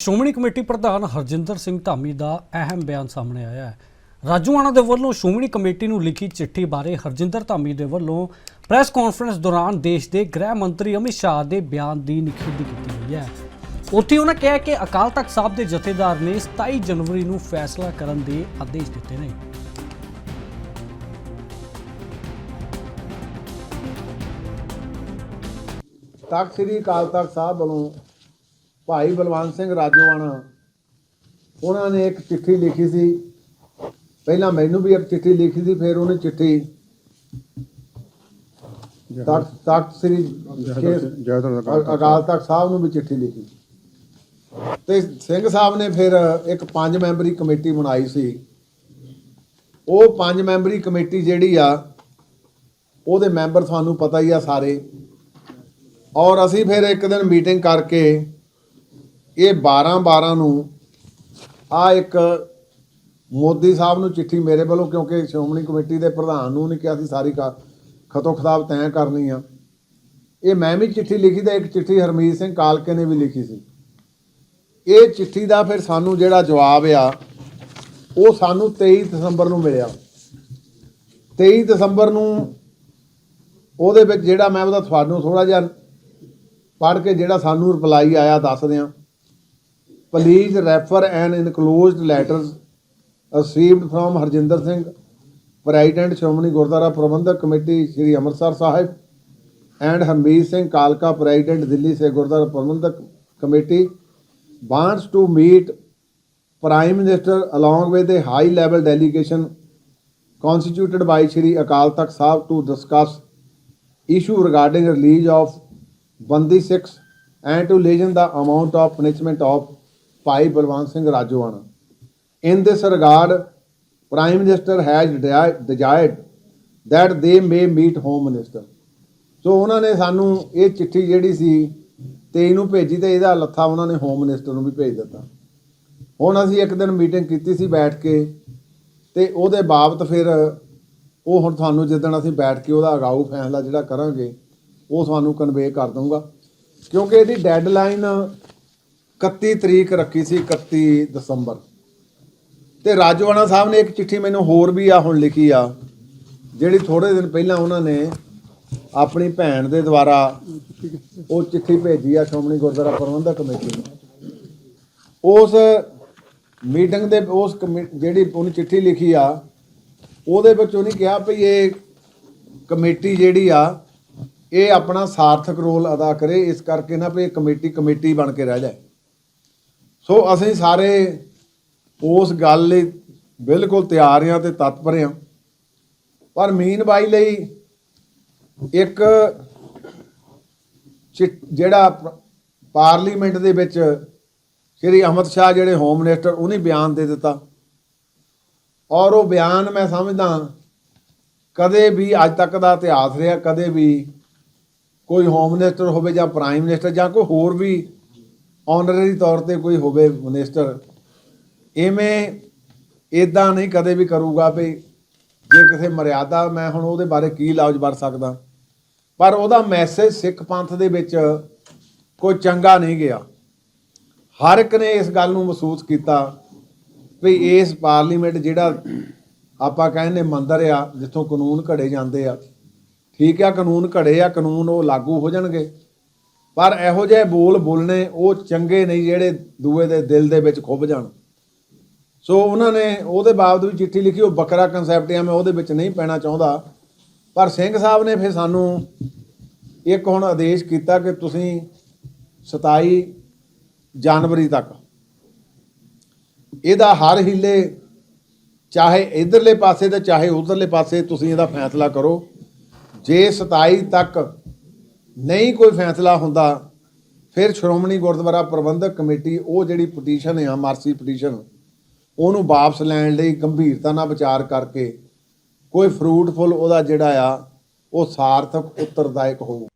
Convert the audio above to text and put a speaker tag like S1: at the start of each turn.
S1: Shiromani committee ਪ੍ਰਧਾਨ ਹਰਜਿੰਦਰ ਸਿੰਘ ਧਾਮੀ ਦਾ ਅਹਿਮ ਬਿਆਨ ਸਾਹਮਣੇ ਆਇਆ ਹੈ। ਰਾਜੂਆਣਾ ਦੇ ਵੱਲੋਂ ਸ਼੍ਰੋਮਣੀ ਕਮੇਟੀ ਨੂੰ ਲਿਖੀ ਚਿੱਠੀ ਬਾਰੇ ਹਰਜਿੰਦਰ ਧਾਮੀ ਦੇ ਵੱਲੋਂ ਪ੍ਰੈਸ ਕਾਨਫਰੰਸ ਦੌਰਾਨ ਦੇਸ਼ ਦੇ ਗ੍ਰਹਿ ਮੰਤਰੀ ਅਮਿਤ ਸ਼ਾਹ ਦੇ ਬਿਆਨ ਦੀ ਨਿਖੇਧੀ ਕੀਤੀ ਗਈ ਹੈ। ਉੱਥੇ ਉਹਨਾਂ ਕਿਹਾ ਕਿ ਅਕਾਲ ਤਖਤ ਸਾਹਿਬ ਦੇ ਜਥੇਦਾਰ ਨੇ 27 ਜਨਵਰੀ ਨੂੰ ਫੈਸਲਾ ਕਰਨ ਦੇ ਆਦੇਸ਼ ਦਿੱਤੇ ਨੇ।
S2: ਤਖਤ ਸ੍ਰੀ ਅਕਾਲ ਤਖਤ ਸਾਹਿਬ ਵੱਲੋਂ ਭਾਈ ਬਲਵੰਤ ਸਿੰਘ ਰਾਜੋਆਣਾ ਉਹਨਾਂ ਨੇ ਇੱਕ ਚਿੱਠੀ ਲਿਖੀ ਸੀ। ਪਹਿਲਾਂ ਮੈਨੂੰ ਵੀ ਇੱਕ ਚਿੱਠੀ ਲਿਖੀ ਸੀ ਫਿਰ ਉਹਨੇ ਚਿੱਠੀ ਤਖਤ ਤਖਤ ਸ੍ਰੀ ਅਕਾਲ ਤਖਤ ਸਾਹਿਬ ਨੂੰ ਵੀ ਚਿੱਠੀ ਲਿਖੀ। ਤੇ ਸਿੰਘ ਸਾਹਿਬ ਨੇ ਫਿਰ ਇੱਕ ਪੰਜ ਮੈਂਬਰੀ ਕਮੇਟੀ ਬਣਾਈ ਸੀ। ਉਹ ਪੰਜ ਮੈਂਬਰੀ ਕਮੇਟੀ ਜਿਹੜੀ ਆ ਉਹਦੇ ਮੈਂਬਰ ਤੁਹਾਨੂੰ ਪਤਾ ਹੀ ਆ ਸਾਰੇ। ਔਰ ਅਸੀਂ ਫਿਰ ਇੱਕ ਦਿਨ ਮੀਟਿੰਗ ਕਰਕੇ ਇਹ 12 12 ਨੂੰ ਆ ਇੱਕ ਮੋਦੀ ਸਾਹਿਬ ਨੂੰ ਚਿੱਠੀ ਮੇਰੇ ਵੱਲੋਂ, ਕਿਉਂਕਿ ਸ਼੍ਰੋਮਣੀ ਕਮੇਟੀ ਦੇ ਪ੍ਰਧਾਨ ਨੂੰ ਨਹੀਂ ਕਿਹਾ ਸੀ, ਸਾਰੀ ਕਾ, ਖਤੋ ਖਤਾਬ ਤੈਅ ਕਰਨੀ ਆ। ਇਹ ਮੈਂ ਵੀ ਚਿੱਠੀ ਲਿਖੀ ਤਾਂ ਇੱਕ ਚਿੱਠੀ ਹਰਮੀਤ ਸਿੰਘ ਕਾਲਕੇ ਨੇ ਵੀ ਲਿਖੀ ਸੀ। ਇਹ ਚਿੱਠੀ ਦਾ ਫਿਰ ਸਾਨੂੰ ਜਿਹੜਾ ਜਵਾਬ ਆ, ਉਹ ਸਾਨੂੰ 23 ਦਸੰਬਰ ਨੂੰ ਮਿਲਿਆ। 23 ਦਸੰਬਰ ਨੂੰ ਉਹਦੇ ਵਿੱਚ ਜਿਹੜਾ ਮੈਂ ਉਹਦਾ ਤੁਹਾਨੂੰ ਥੋੜਾ ਜਿਹਾ ਪੜ੍ਹ ਕੇ ਜਿਹੜਾ ਸਾਨੂੰ ਰਿਪਲਾਈ ਆਇਆ, ਦੱਸ ਦਿਆਂ। Please refer an enclosed letters received from Harjinder Singh president Shiromani Gurdwara Prabandhak committee Shri Amritsar Sahib and Harmeet Singh ਕਾਲਕਾ president Delhi say Gurdwara Prabandhak committee wants to meet prime minister along with a high level delegation constituted by Shri Akal Takht Sahib to discuss issue regarding release of Bandi 6 and to lessen the amount of punishment of Bhai Balwant Singh Rajoana. In this regard, Prime Minister has desi- desired that they may meet Home Minister. ਸੋ ਉਹਨਾਂ ਨੇ ਸਾਨੂੰ ਇਹ ਚਿੱਠੀ ਜਿਹੜੀ ਸੀ 23 ਨੂੰ ਭੇਜੀ ਤੇ ਇਹਦਾ ਲੱਥਾ ਉਹਨਾਂ ਨੇ ਹੋਮ ਮਿਨਿਸਟਰ ਨੂੰ ਵੀ ਭੇਜ ਦਿੱਤਾ। ਹੁਣ ਅਸੀਂ ਇੱਕ ਦਿਨ ਮੀਟਿੰਗ ਕੀਤੀ ਸੀ ਬੈਠ ਕੇ ਤੇ ਉਹਦੇ ਬਾਬਤ ਫਿਰ ਉਹ ਹੁਣ ਤੁਹਾਨੂੰ ਜਿੱਦਣ ਅਸੀਂ ਬੈਠ ਕੇ ਉਹਦਾ ਅਗਾਊ ਫੈਸਲਾ ਜਿਹੜਾ ਕਰਾਂਗੇ ਉਹ ਤੁਹਾਨੂੰ ਕਨਵੇ ਕਰ ਦਊਂਗਾ। ਕਿਉਂਕਿ ਇਹਦੀ ਡੈਡਲਾਈਨ 31 ਤਰੀਕ ਰੱਖੀ ਸੀ 31 ਦਸੰਬਰ। ਤੇ ਰਾਜਵਾਨਾ ਸਾਹਿਬ ਨੇ ਇੱਕ ਚਿੱਠੀ ਮੈਨੂੰ ਹੋਰ ਵੀ ਆ, ਹੁਣ ਲਿਖੀ ਆ, ਜਿਹੜੀ ਥੋੜੇ ਦਿਨ ਪਹਿਲਾਂ ਉਹਨਾਂ ਨੇ ਆਪਣੀ ਭੈਣ ਦੇ ਦੁਆਰਾ ਉਹ ਚਿੱਠੀ ਭੇਜੀ ਆ ਸ਼੍ਰੋਮਣੀ ਗੁਰਦੁਆਰਾ ਪ੍ਰਬੰਧਕ ਕਮੇਟੀ ਨੂੰ। ਉਸ ਮੀਟਿੰਗ ਦੇ, ਉਸ ਕਮੇ- ਜਿਹੜੀ ਉਹਨੇ ਚਿੱਠੀ ਲਿਖੀ ਆ, ਉਹਦੇ ਵਿੱਚ ਉਹਨੇ ਕਿਹਾ ਭਈ ਇਹ ਕਮੇਟੀ ਜਿਹੜੀ ਆ, ਇਹ ਆਪਣਾ ਸਾਰਥਕ ਰੋਲ ਅਦਾ ਕਰੇ, ਇਸ ਕਰਕੇ ਨਾ ਭਈ ਇਹ ਕਮੇਟੀ ਕਮੇਟੀ ਬਣ ਕੇ ਰਹਿ ਜਾਏ। ਸੋ ਅਸੀਂ ਸਾਰੇ ਉਸ ਗੱਲ ਲਈ ਬਿਲਕੁਲ ਤਿਆਰ ਹਾਂ ਤੇ ਤਤਪਰ ਹਾਂ। ਪਰ ਮੀਨ ਬਾਈ ਲਈ ਇੱਕ ਚਿ- ਜਿਹੜਾ ਪ- ਪਾਰਲੀਮੈਂਟ ਦੇ ਵਿੱਚ ਸ਼੍ਰੀ ਅਮਿਤ ਸ਼ਾਹ ਜਿਹੜੇ ਹੋਮ ਮਿਨਿਸਟਰ ਉਹਨੇ ਬਿਆਨ ਦੇ ਦਿੱਤਾ। ਔਰ ਉਹ ਬਿਆਨ ਮੈਂ ਸਮਝਦਾ ਕਦੇ ਵੀ ਅੱਜ ਤੱਕ ਦਾ ਇਤਿਹਾਸ ਰਿਹਾ, ਕਦੇ ਵੀ ਕੋਈ ਹੋਮ ਮਿਨਿਸਟਰ ਹੋਵੇ ਜਾਂ ਪ੍ਰਾਈਮ ਮਿਨਿਸਟਰ ਜਾਂ ਕੋਈ ਹੋਰ ਵੀ ਆਨਰਰੀ ਤੌਰ ਤੇ ਕੋਈ ਹੋਵੇ ਮਿਨਿਸਟਰ ਐਵੇਂ ਇਦਾਂ ਨਹੀਂ ਕਦੇ ਵੀ ਕਰੂਗਾ ਵੀ ਜੇ ਕਿਸੇ ਮਰਿਆਦਾ ਮੈਂ ਹੁਣ ਉਹਦੇ ਬਾਰੇ ਕੀ ਲਾਜ ਵਰ ਸਕਦਾ। ਪਰ ਉਹਦਾ ਮੈਸੇਜ ਸਿੱਖ ਪੰਥ ਦੇ ਵਿੱਚ ਕੋਈ ਚੰਗਾ ਨਹੀਂ ਗਿਆ। ਹਰ ਇੱਕ ਨੇ ਇਸ ਗੱਲ ਨੂੰ ਮਹਿਸੂਸ ਕੀਤਾ ਵੀ ਇਸ ਪਾਰਲੀਮੈਂਟ ਜਿਹੜਾ ਆਪਾਂ ਕਹਿੰਦੇ ਮੰਦਰ ਆ, ਜਿੱਥੋਂ ਕਾਨੂੰਨ ਘੜੇ ਜਾਂਦੇ ਆ। ਠੀਕ ਆ, ਕਾਨੂੰਨ ਘੜੇ ਆ, ਕਾਨੂੰਨ ਉਹ ਲਾਗੂ ਹੋ ਜਾਣਗੇ। ਪਰ ਇਹੋ ਜਿਹੇ ਬੋਲ ਬੋਲਣੇ ਉਹ ਚੰਗੇ ਨਹੀਂ ਜਿਹੜੇ ਦੂਏ ਦੇ ਦਿਲ ਦੇ ਵਿੱਚ ਖੁੱਭ ਜਾਣ। ਸੋ ਉਹਨਾਂ ਨੇ ਉਹਦੇ ਬਾਬਤ ਵੀ ਚਿੱਠੀ ਲਿਖੀ, ਉਹ ਬੱਕਰਾ ਕਨਸੈਪਟ ਆ ਮੈਂ ਉਹਦੇ ਵਿੱਚ ਨਹੀਂ ਪੈਣਾ ਚਾਹੁੰਦਾ। ਪਰ ਸਿੰਘ ਸਾਹਿਬ ਨੇ ਫਿਰ ਸਾਨੂੰ ਇੱਕ ਹੁਣ ਆਦੇਸ਼ ਕੀਤਾ ਕਿ ਤੁਸੀਂ 27 ਜਨਵਰੀ ਤੱਕ ਇਹਦਾ ਹਰ ਹਿੱਲੇ, ਚਾਹੇ ਇਧਰਲੇ ਪਾਸੇ ਤੇ ਚਾਹੇ ਉਧਰਲੇ ਪਾਸੇ, ਤੁਸੀਂ ਇਹਦਾ ਫੈਸਲਾ ਕਰੋ। ਜੇ 27 ਤੱਕ ਨਹੀਂ ਕੋਈ ਫੈਸਲਾ ਹੁੰਦਾ, ਫਿਰ ਸ਼੍ਰੋਮਣੀ ਗੁਰਦੁਆਰਾ ਪ੍ਰਬੰਧਕ ਕਮੇਟੀ, ਉਹ ਜਿਹੜੀ ਪਟੀਸ਼ਨ ਆ, ਮਰਸੀ ਪਟੀਸ਼ਨ ਉਹਨੂੰ ਵਾਪਸ ਲੈਣ ਲਈ ਗੰਭੀਰਤਾ ਨਾਲ ਵਿਚਾਰ ਕਰਕੇ, ਕੋਈ ਫਰੂਟਫੁਲ ਉਹਦਾ ਜਿਹੜਾ ਆ, ਉਹ ਸਾਰਥਕ, ਉੱਤਰਦਾਇਕ ਹੋਊਗਾ